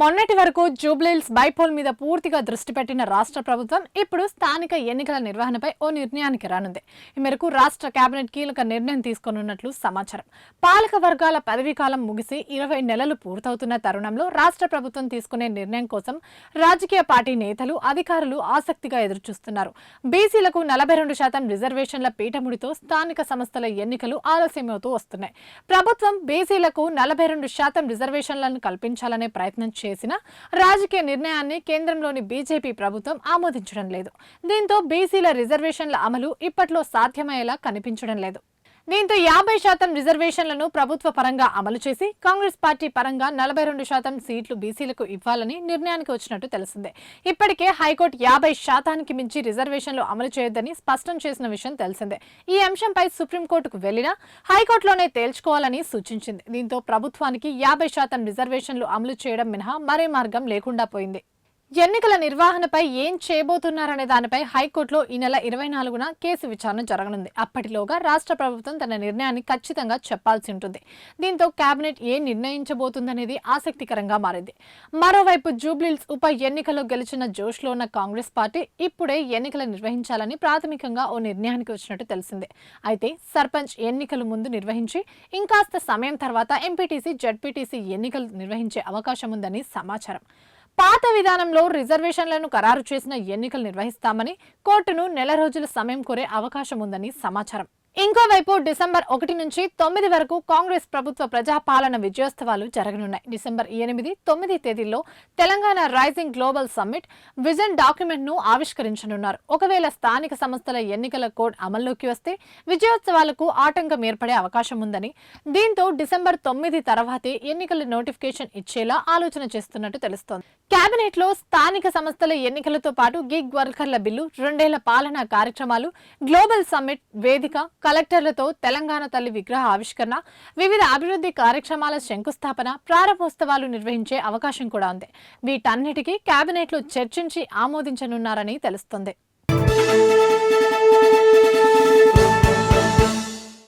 మొన్నటి వరకు జూబ్లీల్స్ బైపోల్ మీద పూర్తిగా దృష్టి పెట్టిన రాష్ట్ర ప్రభుత్వం ఇప్పుడు స్థానిక ఎన్నికల నిర్వహణపై ఓ నిర్ణయానికి రానుంది. ఈ మేరకు రాష్ట్ర కేబినెట్ కీలక నిర్ణయం తీసుకోనున్నట్లు సమాచారం. పాలక వర్గాల పదవీకాలం ముగిసి ఇరవై నెలలు పూర్తవుతున్న తరుణంలో రాష్ట్ర ప్రభుత్వం తీసుకునే నిర్ణయం కోసం రాజకీయ పార్టీ నేతలు అధికారులు ఆసక్తిగా ఎదురుచూస్తున్నారు. బీసీలకు నలభై రెండు శాతం రిజర్వేషన్ల పీఠముడితో స్థానిక సంస్థల ఎన్నికలు ఆలస్యమవుతూ వస్తున్నాయి. ప్రభుత్వం బీసీలకు నలభై రెండు శాతం రిజర్వేషన్లను కల్పించాలనే ప్రయత్నం చేసిన రాజకీయ నిర్ణయాన్ని కేంద్రంలోని బీజేపీ ప్రభుత్వం ఆమోదించడం లేదు. దీంతో బీసీల రిజర్వేషన్ల అమలు ఇప్పట్లో సాధ్యమయ్యేలా కనిపించడం లేదు. దీంతో యాభై శాతం రిజర్వేషన్లను ప్రభుత్వ పరంగా అమలు చేసి కాంగ్రెస్ పార్టీ పరంగా నలభై రెండు శాతం సీట్లు బీసీలకు ఇవ్వాలని నిర్ణయానికి వచ్చినట్టు తెలిసిందే. ఇప్పటికే హైకోర్టు యాభై శాతానికి మించి రిజర్వేషన్లు అమలు చేయొద్దని స్పష్టం చేసిన విషయం తెలిసిందే. ఈ అంశంపై సుప్రీంకోర్టుకు వెళ్ళినా హైకోర్టులోనే తేల్చుకోవాలని సూచించింది. దీంతో ప్రభుత్వానికి యాభై శాతం రిజర్వేషన్లు అమలు చేయడం మినహా మరే మార్గం లేకుండా పోయింది. ఎన్నికల నిర్వహణపై ఏం చేయబోతున్నారనే దానిపై హైకోర్టులో ఈ నెల ఇరవై నాలుగున కేసు విచారణ జరగనుంది. అప్పటిలోగా రాష్ట్ర ప్రభుత్వం తన నిర్ణయాన్ని ఖచ్చితంగా చెప్పాల్సి ఉంటుంది. దీంతో కేబినెట్ ఏం నిర్ణయించబోతుందనేది ఆసక్తికరంగా మారింది. మరోవైపు జూబ్లీల్స్ ఉప ఎన్నికల్లో గెలిచిన జోష్లో ఉన్న కాంగ్రెస్ పార్టీ ఇప్పుడే ఎన్నికలు నిర్వహించాలని ప్రాథమికంగా ఓ నిర్ణయానికి వచ్చినట్టు తెలిసిందే. అయితే సర్పంచ్ ఎన్నికలు ముందు నిర్వహించి ఇంకాస్త సమయం తర్వాత ఎంపీటీసీ జడ్పీటీసీ ఎన్నికలు నిర్వహించే అవకాశం ఉందని సమాచారం. పాత విధానంలో రిజర్వేషన్లను ఖరారు చేసిన ఎన్నికలు నిర్వహిస్తామని కోర్టును నెల రోజుల సమయం కోరే అవకాశం ఉందని సమాచారం. ఇంకోవైపు డిసెంబర్ ఒకటి నుంచి తొమ్మిది వరకు కాంగ్రెస్ ప్రభుత్వ ప్రజాపాలన విజయోత్సవాలు జరగనున్నాయి. డిసెంబర్ ఎనిమిది తొమ్మిది తేదీల్లో Telangana rising global summit vision డాక్యుమెంట్ను ఆవిష్కరించనున్నారు. ఒకవేళ స్థానిక సంస్థల ఎన్నికల కోడ్ అమల్లోకి వస్తే విజయోత్సవాలకు ఆటంకం ఏర్పడే అవకాశం ఉందని దీంతో డిసెంబర్ తొమ్మిది తర్వాతే ఎన్నికల నోటిఫికేషన్ ఇచ్చేలా ఆలోచన చేస్తున్నట్టు తెలుస్తోంది. కేబినెట్లో స్థానిక సంస్థల ఎన్నికలతో పాటు గిగ్ వర్కర్ల బిల్లు రెండేళ్ళ పాలనా కార్యక్రమాలు గ్లోబల్ సమ్మిట్ వేదిక కలెక్టర్లతో తెలంగాణ తల్లి విగ్రహ ఆవిష్కరణ వివిధ అభివృద్ధి కార్యక్రమాల శంకుస్థాపన ప్రారంభోత్సవాలు నిర్వహించే అవకాశం కూడా ఉంది. వీటన్నిటికీ కేబినెట్లు చర్చించి ఆమోదించనున్నారని తెలుస్తోంది.